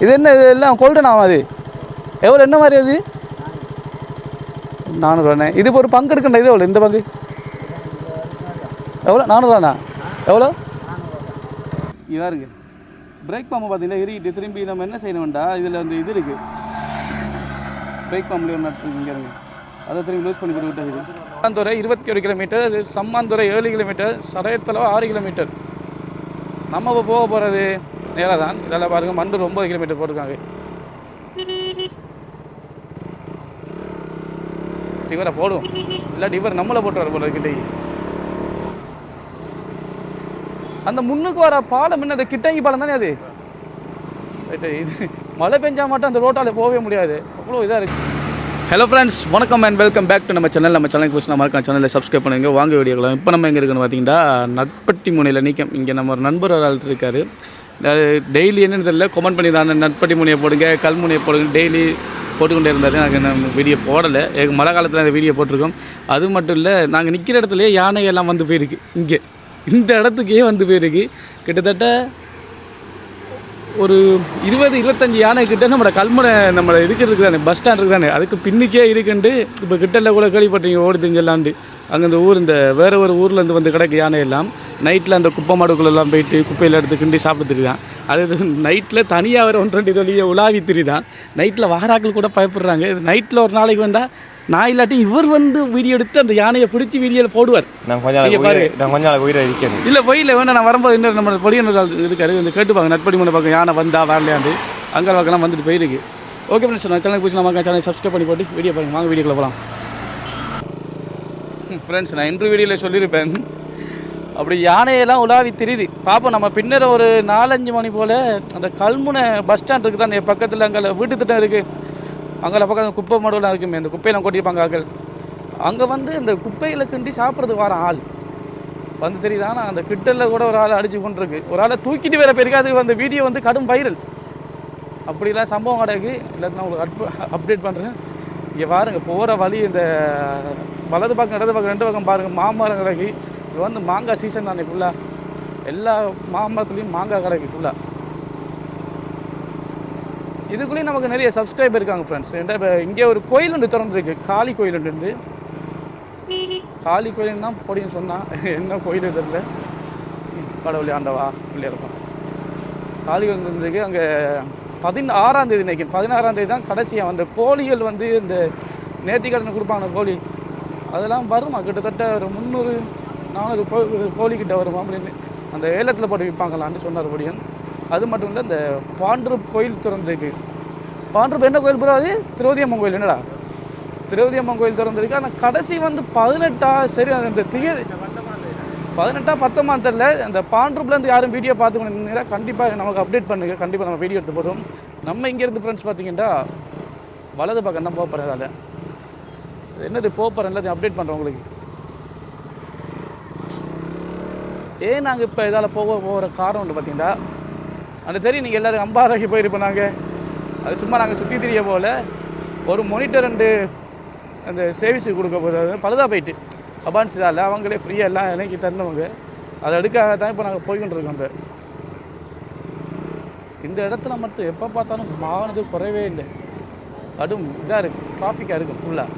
இது என்ன இது எல்லாம் கோல்டன் ஆகும் அது? எவ்வளோ என்ன மாதிரி அது? நானூறுவாண்ணே இது இப்போ ஒரு பங்கு எடுக்கண்டா இது எவ்வளோ இந்த பங்கு? எவ்வளோ நானூறுவாண்ணா எவ்வளோ இதாக இருக்கு. பிரேக் பம்பு பார்த்தீங்கன்னா எரிக்கிட்டு திரும்பி நம்ம என்ன செய்யணும்டா? இதில் அந்த இது இருக்குது பிரேக் பம்பில் ஒன்று இங்கே இருங்க அதை திரும்பி லூஸ் பண்ணி கொடுத்து விட்டது சம்மாந்துறை இருபத்தி ஒரு கிலோமீட்டர் இது சம்மாந்துறை ஏழு கிலோமீட்டர் சரையத்தளவு ஆறு கிலோமீட்டர் நம்ம இப்போ போக போகிறது நேராக தான். இதெல்லாம் பாருங்கள் மண்டூர் ஒம்பது கிலோமீட்டர் போட்டிருக்காங்க. டிவரை போடுவோம் இல்லை டிவர் நம்மளை போட்டு வர போல கிட்டே அந்த முன்னுக்கு வர பாலம் என்ன அந்த கிட்டங்கி பாலம் தானே அது? இது மழை பெஞ்சால் மட்டும் அந்த ரோட்டால் போகவே முடியாது. அவ்வளோ இதாக இருக்குது ஹலோ ஃப்ரெண்ட்ஸ் வணக்கம் அண்ட் வெல்கம் பேக் டு நம்ம சேனல் நம்ம சேனலுக்கு புதுசு நம்ம இருக்க சேனலில் சப்ஸ்கிரைப் பண்ணுங்க. வாங்க வீடியோக்கலாம் இப்போ நம்ம எங்கே இருக்குன்னு பார்த்தீங்கன்னா நட்பட்டி முனையில் நீக்கம். இங்கே நம்ம ஒரு நண்பர் ஒரு ஆள் இருக்காரு. டெய்லி என்னென்னு தெரியல. கமெண்ட் பண்ணி தான் நட்பட்டி முனையை போடுங்க கல் முனையை போடுங்க டெய்லி போட்டுக்கொண்டே இருந்தார். நாங்கள் நம்ம வீடியோ போடலை. எங்கள் மழை காலத்தில் அந்த வீடியோ போட்டிருக்கோம். அது மட்டும் இல்லை நாங்கள் நிற்கிற இடத்துலையே யானை எல்லாம் வந்து போயிருக்கு. இங்கே. இந்த இடத்துக்கே வந்து போயிருக்கு. கிட்டத்தட்ட ஒரு இருபது இருபத்தஞ்சி யானை கிட்ட நம்ம கல்முனை நம்ம இருக்கிறதுக்கு தானே பஸ் ஸ்டாண்ட் இருக்குது தானே. அதுக்கு பின்னுக்கே இருக்குன்ட்டு இப்போ கிட்டல கூட கேள்விப்பட்டீங்க ஓடி அங்கே இந்த ஊர் இந்த வேற ஒரு ஊர்லேருந்து வந்து கிடக்கு யானை எல்லாம் நைட்டில் அந்த குப்பை மாடுக்குள்ளெல்லாம் போயிட்டு குப்பையில் எடுத்து கிண்டி சாப்பிட்டு திரிதான் அது நைட்டில் தனியாக வர ஒன்று ரெண்டு உலாவி திரிதான். நைட்டில் வாராக்கள் கூட பயப்படுறாங்க. நைட்டில் ஒரு நாளைக்கு வந்தால் நான் இல்லாட்டி இவர் வந்து வீடியோ எடுத்து அந்த யானையை பிடிச்சி வீடியோவில் போடுவார். நான் கொஞ்ச நாள் இங்க பாரு. உயிரை நான் கொஞ்ச நாள் உயிரை இருக்கேன் இல்லை போயில வேணா நான் வரும்போது இன்னொரு நம்ம பொடியன் இருக்காரு. இந்த கேட்டுப்பாங்க நட்படி முனை பக்கம் யானை வந்தா வரலையாண்டு. அங்கே பக்கம்லாம் வந்துட்டு போயிருக்கு. ஓகே ஃப்ரெண்ட்ஸ் நான் சேனல் பிடிச்சி நம்ம சேனல் சப்ஸ்கிரைப் பண்ணி போட்டு வீடியோ பாருங்க. வாங்க வீடியோக்குள்ள போகலாம் ஃப்ரெண்ட்ஸ் நான் இன்ட்ரு வீடியோவில் சொல்லியிருப்பேன். அப்படி யானையெல்லாம் உலாவி தெரியுது. பார்ப்போம் நம்ம பின்னர் ஒரு நாலஞ்சு மணி போல் அந்த கல்முனை பஸ் ஸ்டாண்ட் இருக்குது? அந்த பக்கத்தில் அங்கே வீட்டு திட்டம் இருக்குது அங்கே பக்கம் குப்பை மடுவெலாம் இருக்குமே அந்த குப்பையெல்லாம் கொட்டியிருப்பாங்க ஆக்கள். அங்கே வந்து இந்த குப்பையில் கிண்டி சாப்பிட்றதுக்கு வர ஆள். வந்து தெரியுதா? ஆனால் அந்த கிட்டலில் கூட ஒரு ஆள் அடிச்சு கொண்டிருக்கு ஒரு ஆளை தூக்கிட்டு வேற போயிருக்கு அது அந்த வீடியோ வந்து கடும் வைரல் அப்படிலாம் சம்பவம் கிடக்கு இல்லாட்டி நான் உங்களுக்கு அப் அப்டேட் பண்ணுறேன் இங்கே பாருங்க போகிற வழி இந்த வலது பக்கம் இடது பக்கம் ரெண்டு பக்கம் பாருங்கள் மாமரம் கிடக்கு. இது வந்து மாங்காய் சீசன் தானே ஃபுல்லாக எல்லா மாமரத்துலேயும் மாங்காய் கிடக்கு ஃபுல்லாக இதுக்குள்ளேயும் நமக்கு நிறைய சப்ஸ்கிரைபர் இருக்காங்க ஃப்ரெண்ட்ஸ் இப்போ இங்கே ஒரு கோயில் ஒன்று திறந்துருக்கு காளி கோயில் ஒன்று காளி கோயில் தான் பொடியும் சொன்னான் என்ன கோயில் தெரியல. கடவுளே ஆண்டவா பிள்ளையரப்பா காளி கோயில் இருந்ததுக்கு அங்கே பதினாறாம் தேதி நினைக்கிறேன் பதினாறாம் தேதி தான் கடைசியாக அந்த கோழிகள் வந்து இந்த நேர்த்திக்கடன் கொடுப்பாங்க அந்த கோழி. அதெல்லாம் வருமா? கிட்டத்தட்ட ஒரு முந்நூறு நானூறு கோ கோழி வருமா அப்படின்னு அந்த ஏலத்தில் போட்டு விற்பாங்களான்னு சொன்னார் பொடியன் அது மட்டும் இல்லை இந்த பாண்டு கோயில் திறந்திருக்கு. பாண்டு என்ன கோயில் ப்ரோ அது? திருவதியம்மன் கோயில் என்னடா? திருவதியம்மன் கோயில் திறந்திருக்கு. ஆனால் கடைசி வந்து பதினெட்டா சரி அந்த திகதி பதினெட்டாம் பத்தொம்பதாம் தெரில அந்த பாண்டூப்லேருந்து யாரும் வீடியோ பார்த்துக்கணும் கண்டிப்பாக நமக்கு அப்டேட் பண்ணுங்க. கண்டிப்பாக நம்ம வீடியோ எடுத்து போகிறோம் நம்ம இங்கேருந்து ஃப்ரெண்ட்ஸ் பார்த்தீங்கன்னா வலது பக்கம் தான் போக போகிறேன் அதில் என்னது போக போகிறேன் எல்லாத்தையும் அப்டேட் பண்ணுறோம் உங்களுக்கு. ஏன் நாங்கள் இப்போ இதால் போக போகிற காரணம் ஒன்று பார்த்தீங்கன்னா அந்த தெரியும் நீங்கள் எல்லோரும் அம்பாராகி போயிருப்போம் நாங்கள் அது சும்மா நாங்கள் சுற்றி திரிய போகல. ஒரு மொனிட்டர் ரெண்டு அந்த சேவிஸுக்கு கொடுக்க போகிறது பழுதா போயிட்டு. அபான்ஸ் இதால் அவங்களே ஃப்ரீயாக எல்லாம் இணைக்கி தந்தவங்க அதை எடுக்காக தான் இப்போ நாங்கள் போய்கிட்டு இருக்கோம் இந்த இடத்துல மட்டும் எப்போ பார்த்தாலும் மாவனது குறையவே இல்லை. கடும் இதாக இருக்குது டிராஃபிக்காக இருக்குது ஃபுல்லாக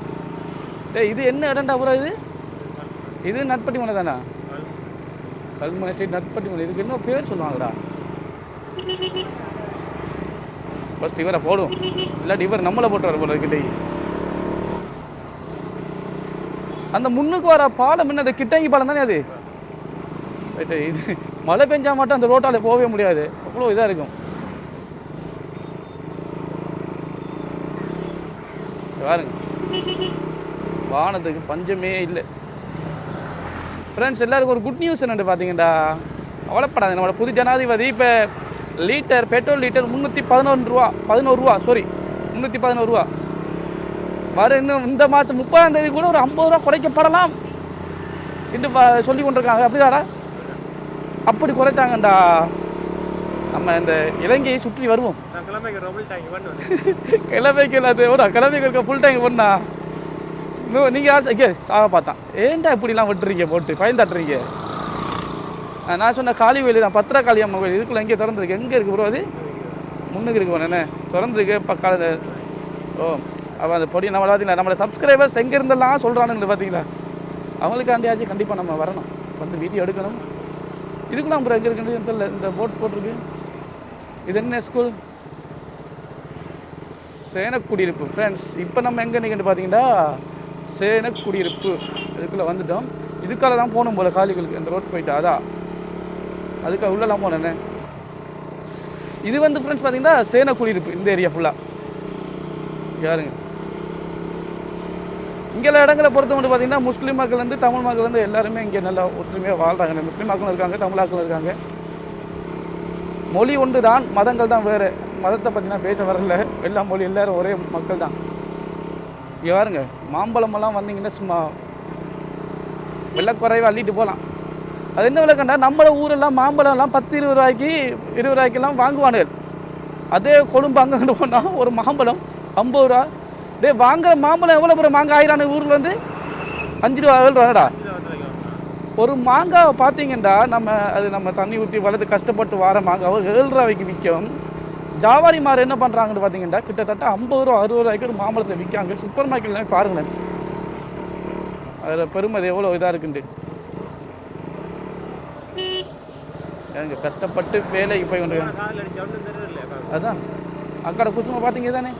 டேய் இது என்ன இடம்டா பூரா இது? இது நட்பட்டி மலை தானே? கல்முனை ஸ்ட்ரீட் நட்பட்டி மலை இதுக்கு இன்னும் பேர் சொல்லுவாங்கடா? ஃபஸ்ட் இவரை போடும் இல்லாட்டி இவர் நம்மளை போட்டு வர போல கிட்டே அந்த முன்னுக்கு வர பாலம் என்ன அது கிட்டங்கி பாலம் தானே அது? ரைட்டு இது மழை பெஞ்சால் மட்டும் அந்த ரோட்டால் போகவே முடியாது. அவ்வளோ இதாக இருக்கும். பாருங்க. வானத்துக்கு பஞ்சமே இல்லை. ஃப்ரெண்ட்ஸ் எல்லாருக்கும் ஒரு குட் நியூஸ் என்னென்னு பார்த்தீங்கடா கவலைப்படாது நம்மளோட புது ஜனாதிபதி இப்போ லீட்டர் பெட்ரோல் லிட்டர் முந்நூற்றி பதினொன்று ரூபா பதினோரு ரூபா சாரி முந்நூற்றி பதினோரு ரூபா. வர இன்னும் இந்த மாதம் முப்பதாம் தேதி கூட ஒரு ஐம்பது ரூபா குறைக்கப்படலாம் என்று சொல்லி கொண்டிருக்காங்க. அப்படிதாடா அப்படி குறைச்சாங்கண்டா. நம்ம இந்த இலங்கையை சுற்றி வருவோம். கிளம்பைக்கு இல்லாத ஒரு கிளம்பைக்கு இருக்க ஃபுல் டேங்க் பண்ணா? இன்னும் நீங்கள் ஆசை ஐயோ சாக பார்த்தான் ஏன்டா இப்படிலாம் விட்டுறீங்க போட்டு? பயன் தட்டுறீங்க. ஆ, நான் சொன்ன காளி கோயில் தான் பத்திர காளி அம்மன் கோயில். இதுக்குள்ள எங்கே திறந்துருக்கு? எங்கே இருக்குது ப்ரோ அது? முன்னுக்கு இருக்கு போனேண்ணே திறந்துருக்கு பக்கால ஓ அவன் அந்த பொடி நம்ம பார்த்தீங்களா நம்மளோட சப்ஸ்கிரைபர்ஸ் எங்கே இருந்தெல்லாம் சொல்கிறானுங்க பார்த்தீங்களா அவங்களுக்காண்டியாச்சும் கண்டிப்பாக நம்ம வரணும். வந்து வீடியோ எடுக்கணும். இதுக்குலாம் அப்புறம் எங்கே இருக்குன்னு தெரியல. இந்த போட் போட்டிருக்கு. இது என்ன ஸ்கூல் சேனக்குடியிருப்பு ஃப்ரெண்ட்ஸ் இப்போ நம்ம எங்கே நிற்கிட்டு பார்த்தீங்கன்னா சேனக்குடியிருப்பு இதுக்குள்ளே வந்துட்டோம். இதுக்கால தான் போகணும் போல காலிகளுக்கு இந்த ரோட் போயிட்டு அதான் அதுக்காக உள்ளெல்லாம் போனேன் இது வந்து ஃப்ரெண்ட்ஸ் பார்த்தீங்கன்னா சேனக்குடியிருப்பு இந்த ஏரியா ஃபுல்லாக யாருங்க இங்கே இடங்களை பொறுத்த மட்டும் பார்த்தீங்கன்னா முஸ்லீம் மக்கள் வந்து தமிழ் மக்கள் வந்து எல்லாருமே இங்கே நல்லா ஒற்றுமையாக வாழ்கிறாங்க முஸ்லீம் மக்களும் இருக்காங்க தமிழ் மக்களும் இருக்காங்க. மொழி ஒன்று தான் மதங்கள் தான் வேறு. மதத்தை பற்றினா பேச வரல. எல்லா மொழி எல்லாரும் ஒரே மக்கள் தான். இங்கே பாருங்க மாம்பழமெல்லாம் வந்தீங்கன்னா சும்மா வெள்ளக்குறைவை அள்ளிட்டு போகலாம் அது என்ன விளக்கண்டா நம்மளை நம்மள ஊரெல்லாம் மாம்பழம்லாம் பத்து இருபது ரூபாய்க்கு இருபது ரூபாய்க்கெல்லாம் வாங்குவானுகள். அதே கொழும்பு அங்கே கொண்டு போனால் ஒரு மாம்பழம் ஐம்பது ரூபா டேய் வாங்குற மாம்பழம் எவ்வளோ பேர்? மாங்காய் ஆயிரான ஊரில் வந்து அஞ்சு ரூபா ஏழு ரூபாடா ஒரு மாங்காவை பார்த்தீங்கன்னா நம்ம அது நம்ம தண்ணி ஊற்றி வளர்த்து கஷ்டப்பட்டு வர மாங்காவை ஏழு ரூபாய்க்கு விற்கும். ஜாவாரி மார் என்ன பண்ணுறாங்கன்னு பார்த்தீங்கன்னா கிட்டத்தட்ட ஐம்பது ரூபா அறுபது ரூபாய்க்கு ஒரு மாம்பழத்தை விற்காங்க. சூப்பர் மார்க்கெட்ல பாருங்களேன். அதில் பெருமதி எவ்வளோ இதாக இருக்குண்டு எனக்கு கஷ்டப்பட்டு வேலைக்கு போய் கொண்டு அதான். அக்கடை குசுமை பார்த்தீங்க தானே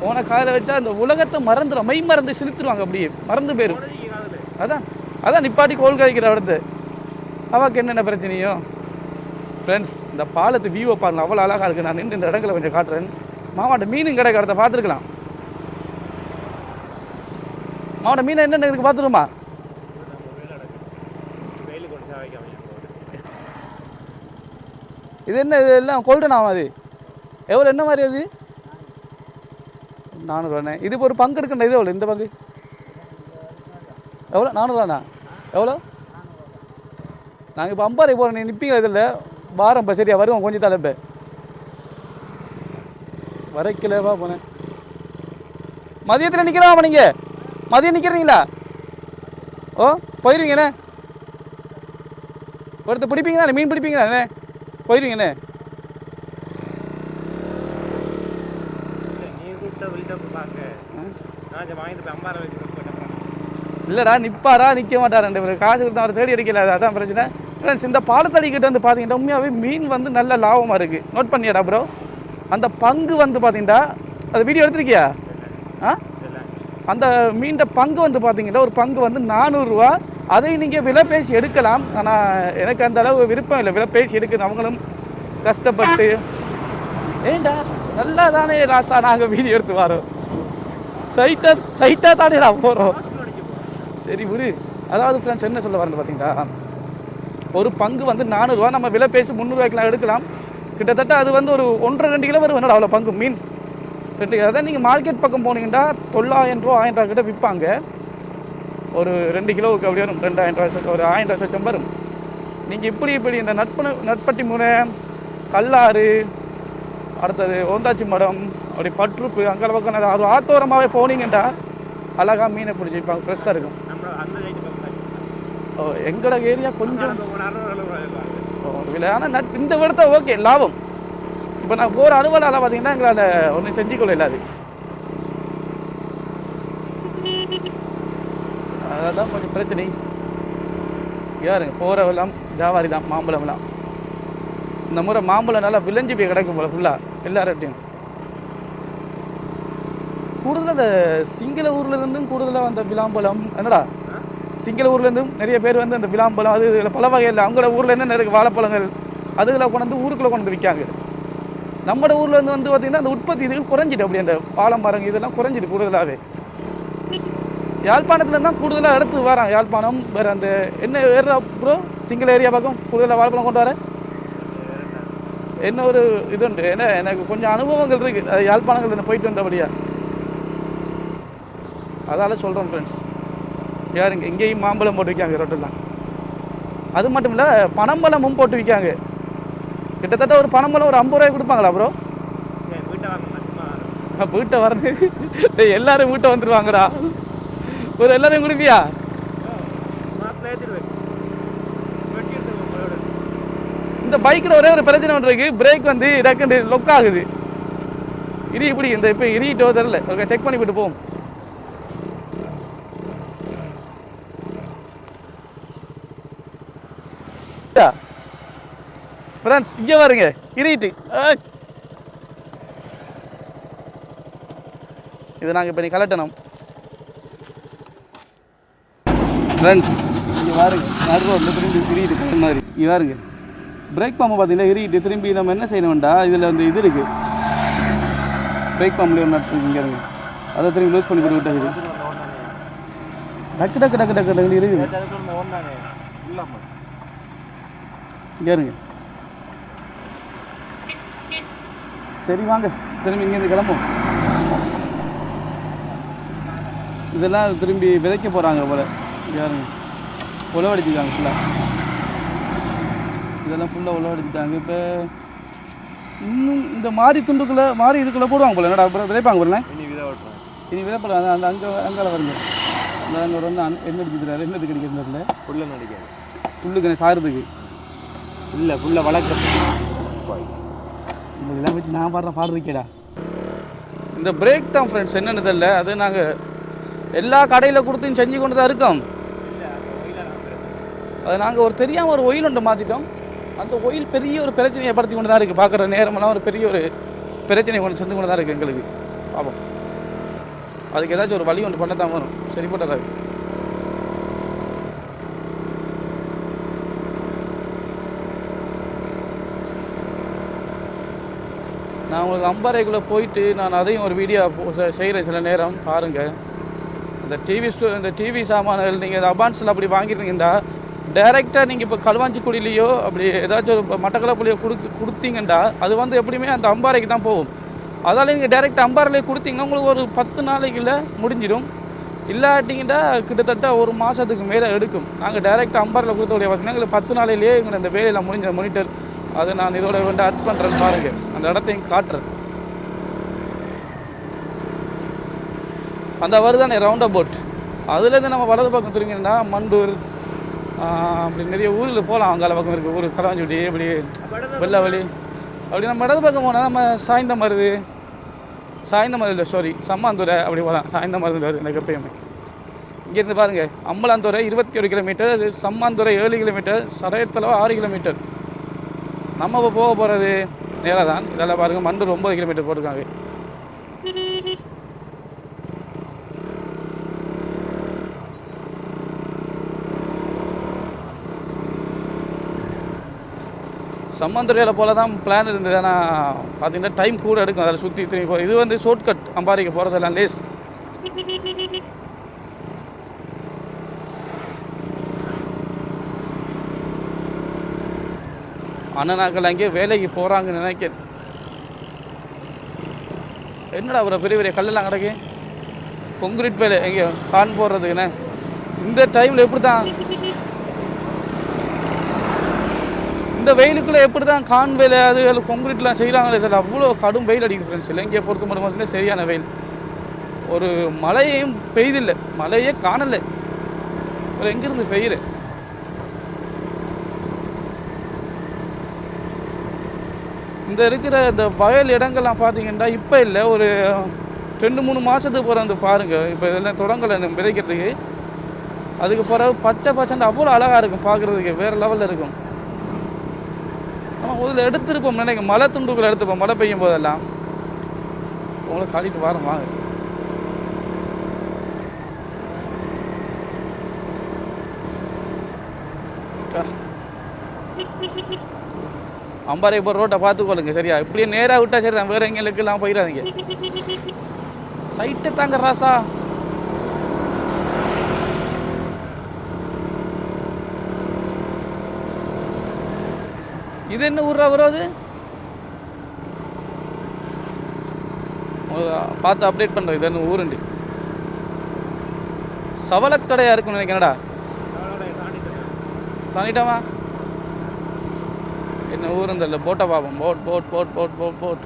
போன காதில் வச்சா அந்த உலகத்தை மறந்துடும் மை மறந்து செலுத்துருவாங்க அப்படியே. மறந்து போயிடும் அதான் அதான் நிப்பாட்டி கோல் கழிக்கிற இடத்து. அவாக்கு என்னென்ன பிரச்சனையோ? ஃப்ரெண்ட்ஸ் இந்த பாலத்து வியூவை பாருங்க. அவ்வளோ அழகாக இருக்குது நான் நின்று இந்த இடங்களை கொஞ்சம் காட்டுறேன். மாவாட்ட மீனும் கடை கடத்த பார்த்துருக்கலாம். மாவட்ட மீன் என்னென்ன இருக்குது பார்த்துருமா? இது என்ன இது எல்லாம் கோல்டன் ஆகும் அது? எவ்வளோ என்ன மாதிரி அது? நானூறுவாண்ணே இது இப்போ ஒரு பங்கு எடுக்கணும் இது எவ்வளோ இந்த பங்கு? எவ்வளோ நானூறுவாண்ணா எவ்வளோ நாங்கள் இப்போ அம்பாறை போகிறோம் நீ நிற்பீங்களா இதில்? பாரம் இப்போ சரியா? வருவோம் கொஞ்சம் தலைப்பு வரைக்கலவா போனேன். மதியத்தில் நிற்கிறோம் நீங்கள் மதியம் நிற்கிறீங்களா ஓ போயிருவீங்கண்ணே ஒருத்தர் பிடிப்பீங்கண்ணா மீன் பிடிப்பீங்களாண்ணே போயிருவீங்கண்ணே நீ கூப்பிட்ட வெளியிட்ட பார்க்க நான் சரி வாங்கிட்டு போய் அம்மாரை வச்சு போயிட்டேன் இல்லைடா நிற்பாரா நிற்க மாட்டார் ரெண்டு பேர் காசு கொடுத்தா அவர் தேடி அடிக்கல அதான் பிரச்சனை. ஃப்ரெண்ட்ஸ் இந்த பாலத்தடிக்கிட்ட வந்து பார்த்தீங்கன்னா உண்மையாகவே மீன் வந்து நல்ல லாபமாக இருக்குது நோட் பண்ணியாடா ப்ரோ அந்த பங்கு வந்து பார்த்தீங்கன்னா அது வீடியோ எடுத்திருக்கியா? ஆ? அந்த மீண்ட பங்கு வந்து பார்த்தீங்கன்னா ஒரு பங்கு வந்து நானூறுரூவா அதை நீங்கள் விலை பேசி எடுக்கலாம். ஆனால் எனக்கு அந்த அளவு விருப்பம் இல்லை. விலை பேசி எடுக்குது அவங்களும் கஷ்டப்பட்டு. ஏண்டா? நல்லா தானே ராசா நாங்கள் வீடியோ எடுத்து வரோம். சைட்டாக சைட்டாக தானே நான் போகிறோம் சரி விடு. அதாவது ஃப்ரெண்ட்ஸ் என்ன சொல்ல வரேன் பார்த்தீங்களா? ஒரு பங்கு வந்து நானூறுரூவா நம்ம விலை பேசி முந்நூறுவாய்க்குலாம் எடுக்கலாம். கிட்டத்தட்ட அது வந்து ஒரு ஒன்றரை ரெண்டு கிலோ வரும். என்னடா அவ்வளோ பங்கு? மீன். ரெண்டு அதான் நீங்கள் மார்க்கெட் பக்கம் போனீங்கன்னா தொள்ளாயிரம் ரூபா ஆயிரம் ரூபா கிட்ட விற்பாங்க. ஒரு ரெண்டு கிலோவுக்கு அப்படி வரும். ரெண்டாயிரம் ரூபா ஒரு ஆயிரம் ரூபா சொச்சம் வரும். நீங்கள் இப்படி இப்படி இந்த நட்பு நட்பட்டி முனை கல்லாறு அடுத்தது ஓந்தாச்சி மரம் அப்படி பற்றுப்பு அங்கே பக்கம் அது ஆத்தோரமாகவே போனீங்கன்னா அழகாக மீனை பிடிச்சி வைப்பாங்க ஃப்ரெஷ்ஷாக இருக்கும் நம்ம அந்த லைட்டு பக்கம் ஓ எங்களோட ஏரியா கொஞ்சம் அறுநூறு ஓ, ஆனால் நட் இந்த விடத்த ஓகே லாபம். இப்போ நான் போகிற அலுவலால் பார்த்தீங்கன்னா எங்களால் ஒன்றும் செஞ்சுக்கொள்ள இல்லாது அதெல்லாம் கொஞ்சம் பிரச்சனை. யாருங்க? போகிறவெல்லாம் ஜாவாரி தான் மாம்பழம்லாம் இந்த முறை மாம்பழம் நல்லா விளைஞ்சு போய் கிடைக்கும் போல ஃபுல்லாக எல்லார்ட்டையும் கூடுதலாக அந்த சிங்கள ஊர்ல இருந்தும் கூடுதலாக அந்த விளாம்பழம் என்னடா? சிங்கள ஊர்லேருந்தும் நிறைய பேர் வந்து அந்த விளாம்பழம் அது இதில் பல வகையில் அவங்களோட ஊரில் நிறைய வாழைப்பழங்கள் அதுகளை கொண்டு வந்து ஊருக்குள்ளே கொண்டு வந்து விற்காங்க. நம்ம ஊர்லேருந்து வந்து பார்த்திங்கன்னா அந்த உற்பத்தி இதுகள் குறைஞ்சிட்டு அப்படி அந்த வாழை மரம் இதெல்லாம் குறைஞ்சிட்டு கூடுதலாகவே யாழ்ப்பாணத்தில் தான் கூடுதலாக எடுத்து வரான் யாழ்ப்பாணம் வேறு அந்த என்ன வேறு ப்ரோ சிங்கிள் ஏரியா பக்கம் கூடுதலாக வாழைப்பழம் கொண்டு வர? என்ன ஒரு இது உண்டு ஏன்னா எனக்கு கொஞ்சம் அனுபவங்கள் இருக்குது யாழ்ப்பாணங்கள் இருந்து போயிட்டு வந்தபடியா. அதால் சொல்கிறோம் ஃப்ரெண்ட்ஸ் யாருங்க? இங்கேயும் மாம்பழம் போட்டு விற்காங்க ரோட்டெல்லாம் அது மட்டும் இல்லை பனம்பழமும் போட்டு விற்காங்க கிட்டத்தட்ட ஒரு பனம்பழம் ஒரு ஐம்பது ரூபாய் கொடுப்பாங்களா ப்ரோ வீட்டை வீட்டை வரது எல்லாரும் வீட்டை வந்துடுவாங்கடா ஒரு எல்லாரும் குடிப்பியா? இந்த பைக்கில் ஒரே ஒரு பிரச்சனை ஒன்று இருக்குது பிரேக் வந்து டக்குன்னு லொக் ஆகுது. இரி இப்படி இந்த இப்போ இரிட்டோ தெரில செக் பண்ணி விட்டு போவோம். ஃப்ரெண்ட்ஸ் இங்கே பாருங்க. இரிட்டு இது இதை நாங்கள் இப்போ நீ கலட்டணும். ஃப்ரெண்ட்ஸ் இங்கே பாருங்க. நடு திரும்பி இரிட்டு கலர் மாதிரி. இங்கே பாருங்க. பிரேக் பம்பு பார்த்தீங்கன்னா இரிட்டு திரும்பி நம்ம என்ன செய்யணும்டா? இதில் வந்து இது இருக்குது பிரேக் பம்பில் ஒன்று இங்கே இருங்க அதை திரும்பி லூஸ் பண்ணி போட்டு விட்டது டக்கு டக்கு டக்கு டக்கு டக்கு இருக்குது. இங்கே இருங்க. சரி வாங்க. திரும்பி இங்கேருந்து கிளம்பும் இதெல்லாம் திரும்பி விதைக்க போகிறாங்க போல. இங்க பாருங்க உழவடிச்சிருக்காங்க ஃபுல்லாக இதெல்லாம் ஃபுல்லாக உழவடிச்சிட்டாங்க. இப்போ இன்னும் இந்த மாறி துண்டுக்குள்ளே மாறி இதுக்குள்ளே போடுவாங்க போல. என்னடா அப்புறம் விதைப்பாங்க போல இனி விதை ஓட்டுறேன் இனி விதைப்பட அந்த அந்த அங்கே அங்கே வருங்க அந்த அங்கே வந்து என்ன அடிச்சுக்கிறாரு என்னத்துக்கு அடிக்கிறதுல புல்ல நடிக்காது புல்லுக்கு சாகிறதுக்கு இல்லை புல்ல வளர்க்குறது. இதெல்லாம் வச்சு நான் பாடுற பாடுறீக்கேடா இந்த பிரேக் தான் ஃப்ரெண்ட்ஸ் என்னென்னு தெரியல. அது நாங்கள் எல்லா கடையில் கொடுத்து செஞ்சு கொண்டு தான் இருக்கோம். அது நாங்கள் ஒரு தெரியாமல் ஒரு ஒயில் ஒன்று மாற்றிட்டோம் அந்த ஒயில் பெரிய ஒரு பிரச்சனையை படுத்தி கொண்டு தான் இருக்குது பார்க்குற நேரமெல்லாம் ஒரு பெரிய ஒரு பிரச்சனை கொண்டு செஞ்சு கொண்டு தான் இருக்குது எங்களுக்கு. பாப்போம். அதுக்கு ஏதாச்சும் ஒரு வழி ஒன்று பண்ண தான் வரும். சரி போட்டதா? நான் உங்களுக்கு அம்பாறைக்குள்ளே போயிட்டு நான் அதையும் ஒரு வீடியோ செய்கிறேன் சில நேரம். பாருங்கள் இந்த டிவி ஸ்டோ இந்த டிவி சாமான்கள் நீங்கள் இந்த அபான்ஸில் அப்படி வாங்கியிருந்தீங்கன்னா டைரெக்டாக நீங்கள் இப்போ கல்வாஞ்சிக்குடியிலையோ அப்படி ஏதாச்சும் ஒரு மட்டக்களப்புலையோ கொடுக்கு கொடுத்தீங்கன்னா அது வந்து எப்படியுமே அந்த அம்பாறைக்கு தான் போகும். அதால் நீங்கள் டைரெக்ட் அம்பாறையிலே கொடுத்தீங்கன்னா உங்களுக்கு ஒரு பத்து நாளைக்குள்ள முடிஞ்சிடும். இல்லாட்டிங்கன்னா கிட்டத்தட்ட ஒரு மாதத்துக்கு மேலே எடுக்கும். நாங்கள் டைரெக்ட் அம்பாரில் கொடுத்தோடைய பார்த்தீங்கன்னா எங்களுக்கு பத்து நாளையிலேயே எங்களை அந்த வேலையில் முடிஞ்ச மானிட்டர் அது நான் இதோட வந்து அட் பண்ணுறேன் பாருங்கள் அந்த இடத்தையும் காட்டுறேன். அந்த வருதானே ரவுண்ட் அபவுட் அதுலேருந்து நம்ம வலது பக்கம் திரும்பினா மண்டூர் அப்படி நிறைய ஊரில் போகலாம். அங்கால பக்கம் இருக்குது ஊர் கலாஞ்சுடி இப்படி வெள்ளவழி அப்படி நம்ம இடது பக்கம் போனால் நம்ம சாய்ந்த மருது சாய்ந்த மருதில் இல்லை சாரி சம்மாந்துறை அப்படி போகலாம். சாய்ந்த மருது வருது எனக்கு எப்பயுமே. இங்கேருந்து பாருங்கள் அம்பலாந்துறை இருபத்தி ஒரு கிலோமீட்டர் அது சம்மாந்துறை ஏழு கிலோமீட்டர் சரையத்தளவு ஆறு கிலோமீட்டர் நம்ம இப்போ போக போகிறது நேராக தான் இதெல்லாம் பாருங்கள் மண்டூர் ஒம்பது கிலோமீட்டர் போட்டிருக்காங்க. சம்மந்தரையில் போல தான் பிளான் இருந்தது. ஆனால் பார்த்தீங்கன்னா டைம் கூட எடுக்கும். அதில் சுற்றி திரும்பி போ இது வந்து ஷார்ட்கட் அம்பாரிக்கு போகிறதெல்லாம் லேஸ் அண்ணனாக்கள் அங்கே வேலைக்கு போகிறாங்கன்னு நினைக்கிறேன். என்னடா ஒரு பெரிய பெரிய கல்லெல்லாம் கிடக்கு? கொங்கிரீட் வேலை எங்கேயோ கான் போடுறதுக்குண்ணே இந்த டைமில் எப்படி தான் இந்த வெயிலுக்குள்ளே எப்படி தான் கான் வேலை அது கொங்கிரீட்லாம் செய்கிறாங்களே இதில் அவ்வளோ கடும் வெயில் அடிக்குது ஃப்ரெண்ட்ஸ் இலங்கையை பொறுத்த மட்டும் பார்த்தீங்கன்னா சரியான வெயில். ஒரு மழையும் பெய்தில்லை. மழையே காணலை. ஒரு எங்கேருந்து பெய்யுது? இந்த இருக்கிற இந்த வயல் இடங்கள்லாம் பார்த்தீங்கன்னா இப்போ இல்லை. ஒரு ரெண்டு மூணு மாதத்துக்கு பிறகு வந்து பாருங்கள் இப்போ இதெல்லாம் தொடங்கலை இந்த விதைக்கிறதுக்கு. அதுக்கு பிறகு பச்சை பசங்க அவ்வளோ அழகாக இருக்கும் பார்க்குறதுக்கு. வேறு லெவலில் இருக்கும். நம்ம முதல்ல எடுத்திருப்போம் நினைக்க மழை துண்டுக்குள்ளே எடுத்துப்போம் மழை பெய்யும் போதெல்லாம். உங்களை காட்டிட்டு வாரம் வாங்க. அம்பாறை போகிற ரோட்டை பார்த்துக்கொள்ளுங்க சரியா? இப்படியே நேராக விட்டா சரி தான் வேறு எங்களுக்கெல்லாம் போயிடாதீங்க. சைட்டை தாங்க ராசா. இது என்ன ஊர்ரா வரும் பார்த்து அப்டேட் பண்ணுறேன் இது என்ன ஊருண்டு? சவலக்கடையாக இருக்கும்னு நினைக்கிறேன்டா. தாண்டிட்டாமா? என்ன ஊர் இந்த போட்டை பார்ப்போம் boat boat boat boat boat boat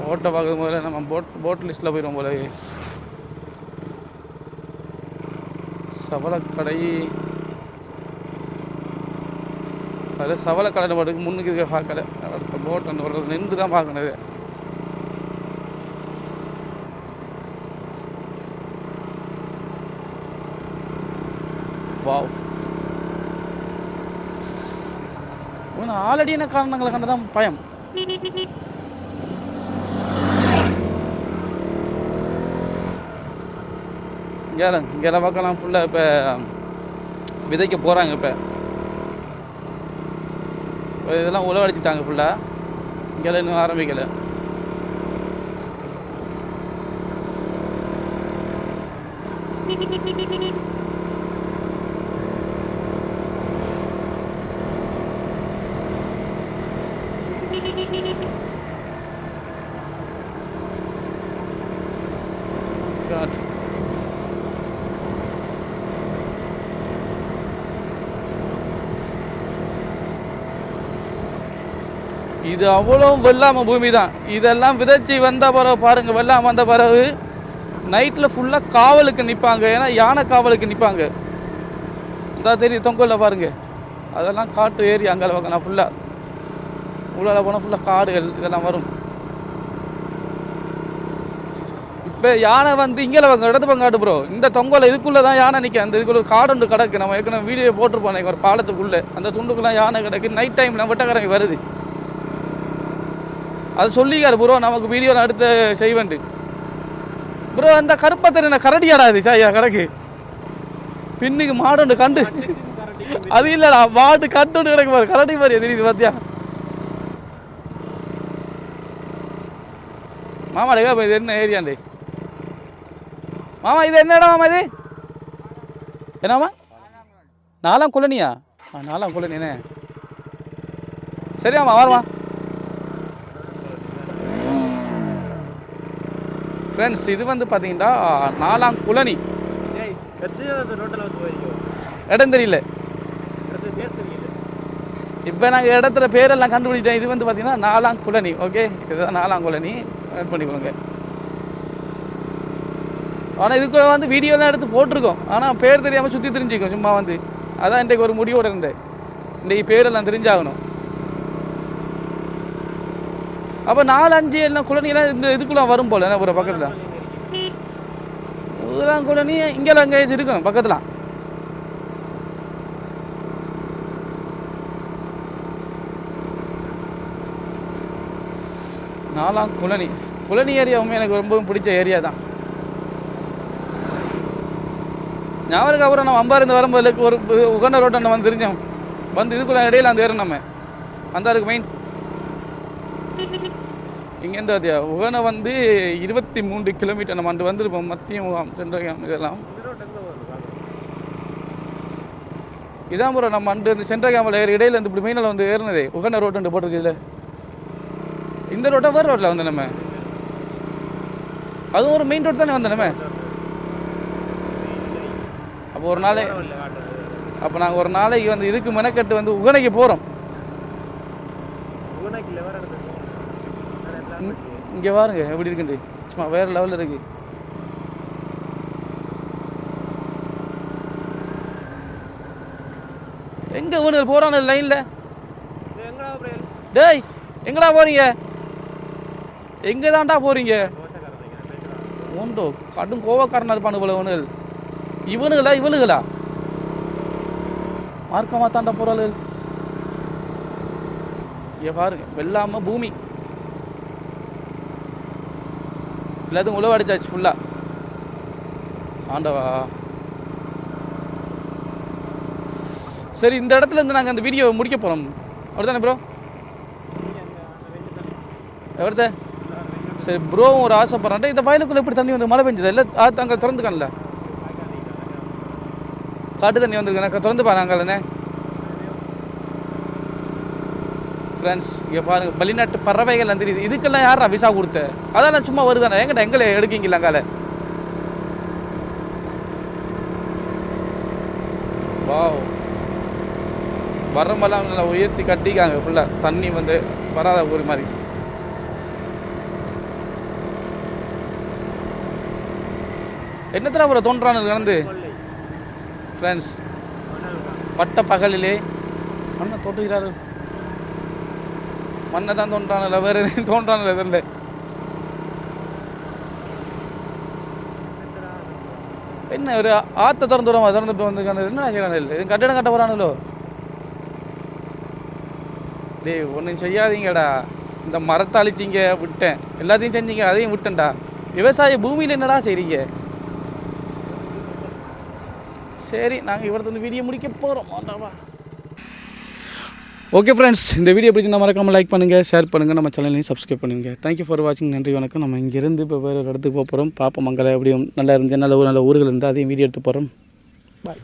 போட்டை பார்க்கும் போது நம்ம போட் போட் லிஸ்ட்டில் போயிடும் போல சவலக்கடை அது சவலை கடலை பாட்டுக்கு முன்னுக்கு இருக்க பார்க்கல போட் அந்த ஒரு நின்று தான் பார்க்கணும் இது வாவ் நாளடியான காரணங்களை கண்டுதான் பயம். இங்கே இங்கே பார்க்கலாம் ஃபுல்லாக இப்போ விதைக்க போகிறாங்க இப்போ. இதெல்லாம் உழவடிச்சிட்டாங்க ஃபுல்லாக இங்கே இன்னும் ஆரம்பிக்கலை. God. இது அவ்வளோ வெள்ளாம பூமி தான் இதெல்லாம் விதைச்சி வந்த பிறகு பாருங்க வெள்ளாம வந்த பிறகு நைட்டில் ஃபுல்லாக காவலுக்கு நிற்பாங்க ஏன்னா யானை காவலுக்கு நிற்பாங்க இந்த தெரியும் தொங்கலில் பாருங்க. அதெல்லாம் காட்டு ஏரி அங்கே நான் ஃபுல்லாக உள்ளால போனால் ஃபுல்லாக காடுகள் இதெல்லாம் வரும். இப்போ யானை வந்து இங்கே வாங்க இடத்து பக்கம் காட்டு ப்ரோ இந்த தொங்கல் இதுக்குள்ளே தான் யானை நிற்க அந்த இதுக்குள்ள காடு ஒன்று கிடக்கு. நம்ம ஏற்கனவே வீடியோ போட்டிருப்போம் ஒரு பாலத்துக்குள்ளே. அந்த துண்டுக்குலாம் யானை கிடக்கு. நைட் டைமில் வெட்டக்காரங்க வருது. அது சொல்லிக்காரு ப்ரோ நமக்கு வீடியோ அடுத்து செய்வேன்ட்டு. ப்ரோ அந்த கருப்பத்தனை கரடியாடா அது சாயா கிடக்கு. பின்னுக்கு மாடு கண்டு. அது இல்லடா மாடு கண்டு ஒன்று கிடக்கு பாரு. கரடி மாதிரி தெரியுது பாத்தியா? மாமா டேய், இது என்ன ஏரியாண்டே மாமா இது என்னடா மாமா இது? என்னம்மா? நாலாம் குழனியா? ஆ நாலாம் குழனினே சரியாம்மா வரமா ஃப்ரெண்ட்ஸ் இது வந்து பார்த்தீங்கன்னா நாலாம் போயிருக்கோம் இடம் தெரியல. இப்போ நாங்கள் இடத்துல பேரெல்லாம் கண்டுபிடிச்சோம் இது வந்து பார்த்தீங்கன்னா நாலாம் குழனி ஓகே இதுதான் நாலாம் குழனி. ஆட் பண்ணிக்கொள்ளுங்க. ஆனால் இதுக்குள்ள வந்து வீடியோலாம் எடுத்து போட்டிருக்கோம். ஆனால் பேர் தெரியாமல் சுற்றி தெரிஞ்சுக்கோ சும்மா வந்து. அதான் இன்றைக்கு ஒரு முடிவோட இருந்தேன். இன்றைக்கு பேரெல்லாம் தெரிஞ்சாகணும். அப்போ நாலு அஞ்சு எல்லாம் குழந்தைலாம் இந்த இதுக்குள்ள வரும் போல என்ன ஒரு பக்கத்தில்? இதெல்லாம் குழந்தை இங்கெல்லாம் அங்கே இருக்கணும் பக்கத்தில். நாலாம் குழனி குழனி ஏரியாவும் எனக்கு ரொம்பவும் பிடிச்ச ஏரியா தான். ஞாபகம் அப்புறம் நம்ம அம்பாருந்து இருந்து வரும்போது ஒரு உகந்த ரோட்டை நம்ம வந்து தெரிஞ்சோம். வந்து இதுக்குள்ள இடையில அந்த ஏறும் நம்ம. அந்த இருக்கு மெயின் இங்கேருந்து பார்த்தியா உகனை வந்து இருபத்தி மூன்று கிலோமீட்டர் நம்ம அண்டு வந்திருப்போம். மத்திய முகாம் சென்றகம் இதெல்லாம். இதான் ப்ரோ நம்ம அண்டு இந்த சென்றகாமில் ஏறி இடையில இருந்து இப்படி மெயினில் வந்து ஏறினதே. உகன ரோட்டு போட்டிருக்கு இதில் இந்த ரோட்டை வேறு ரோட்டில் வந்து நம்ம. அதுவும் ஒரு மெயின் ரோட் தானே வந்த நம்ம அப்போ ஒரு நாளை அப்போ நாங்கள் ஒரு நாளைக்கு வந்து இதுக்கு மெனக்கட்டு வந்து உகனைக்கு போகிறோம். இங்கே பாருங்க எப்படி இருக்குண்டு சும்மா வேறு லெவலில் இருக்கு. எங்கே ஊனல் போகிறான லைனில் டேய் எங்கடா போறீங்க? எங்கே தான்டா பேசுகிறான் உண்டோ கடும் கோவக்காரனா இருப்பானு இவனுகள் இவனுகளா இவனுகளா மார்க்கமா தாண்டா இங்க பாருங்க வெள்ளாம பூமி எல்லாத்துக்கும் உழவு அடிச்சாச்சு ஃபுல்லா ஆண்டவா சரி இந்த இடத்துல இருந்து நாங்கள் அந்த வீடியோ முடிக்க போகிறோம் அப்படிதானே ப்ரோ எவ்வளோத்த சரி ப்ரோவும் ஒரு ஆசைப்படுறான் இந்த வயலுக்குள்ளே எப்படி தண்ணி வந்து மழை பெஞ்சது? இல்லை அங்கே திறந்து காணல காட்டு தண்ணி வந்திருக்கு. திறந்து பாருங்க ஃப்ரெண்ட்ஸ் இங்கே பாருங்க. வெளிநாட்டு பறவைகள் வந்துருது இதுக்கெல்லாம் யாரா விசா கொடுத்த? அதெல்லாம் சும்மா வருதானே? எங்கிட்ட எங்களை எடுக்கீங்களா அங்கால? வாவ் வரம்பெல்லாம் நல்லா உயர்த்தி கட்டிக்காங்க ஃபுல்லாக தண்ணி வந்து வராத ஒரு மாதிரி. என்னத்தடா அவரை தோன்றானு நடந்து ஃப்ரெண்ட்ஸ் பட்ட பகலிலே மண்ணை தோட்டுகிறாரு மண்ணை தான் தோன்றானில்ல வேறு எதுவும் தோன்றானில்ல இதில் என்ன ஒரு ஆத்த திறந்து விடாம திறந்துட்டு வந்து என்ன செய்யறானு இல்லை கட்டிடம் கட்ட போகிறானுங்களோ டேய் ஒன்றும் செய்யாதீங்கடா. இந்த மரத்தை அழிச்சிங்க விட்டேன். எல்லாத்தையும் செஞ்சீங்க அதையும் விட்டேன்டா. விவசாய பூமியில் என்னடா செய்றீங்க? சரி நாங்கள் இவரது வந்து வீடியோ முடிக்க போகிறோம் ஆண்டாவா ஓகே ஃப்ரெண்ட்ஸ் இந்த வீடியோ பிடிச்சிருந்தா மறக்காமல் லைக் பண்ணுங்கள் ஷேர் பண்ணுங்கள் நம்ம சேனலையும் சப்ஸ்கிரைப் பண்ணுங்கள் தேங்க்யூ ஃபார் வாட்சிங் நன்றி வணக்கம். நம்ம இங்கேருந்து இப்போ வேறு ஒரு இடத்துக்கு போக போகிறோம் பாப்பா மக்களை எப்படியும் நல்லா இருந்து நல்ல ஊர் நல்ல ஊர்கள் இருந்தால் அதையும் வீடியோ எடுத்து போகிறோம் பாய்